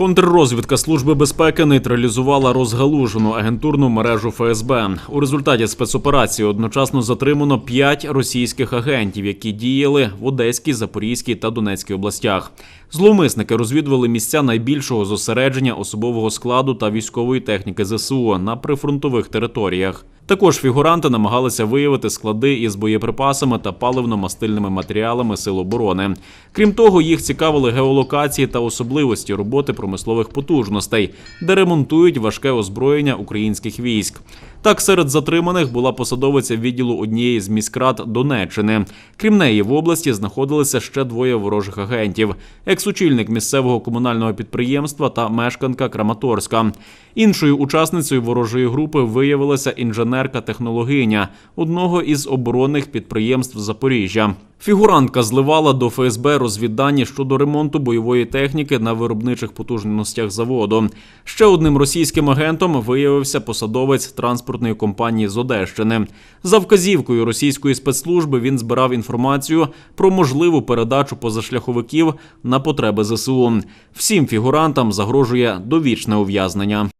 Контррозвідка Служби безпеки нейтралізувала розгалужену агентурну мережу ФСБ. У результаті спецоперації одночасно затримано п'ять російських агентів, які діяли в Одеській, Запорізькій та Донецькій областях. Зловмисники розвідували місця найбільшого зосередження особового складу та військової техніки ЗСУ на прифронтових територіях. Також фігуранти намагалися виявити склади із боєприпасами та паливно-мастильними матеріалами Сил оборони. Крім того, їх цікавили геолокації та особливості роботи промислових потужностей, де ремонтують важке озброєння українських військ. Так, серед затриманих була посадовиця відділу однієї з міськрад Донеччини. Крім неї, в області знаходилися ще двоє ворожих агентів: екс-очільник місцевого комунального підприємства та мешканка Краматорська. Іншою учасницею ворожої групи виявилася інженерка-технологиня одного із оборонних підприємств Запоріжжя. Фігурантка зливала до ФСБ розвіддані щодо ремонту бойової техніки на виробничих потужностях заводу. Ще одним російським агентом виявився посадовець транспортної компанії з Одещини. За вказівкою російської спецслужби він збирав інформацію про можливу передачу позашляховиків на потреби ЗСУ. Всім фігурантам загрожує довічне ув'язнення.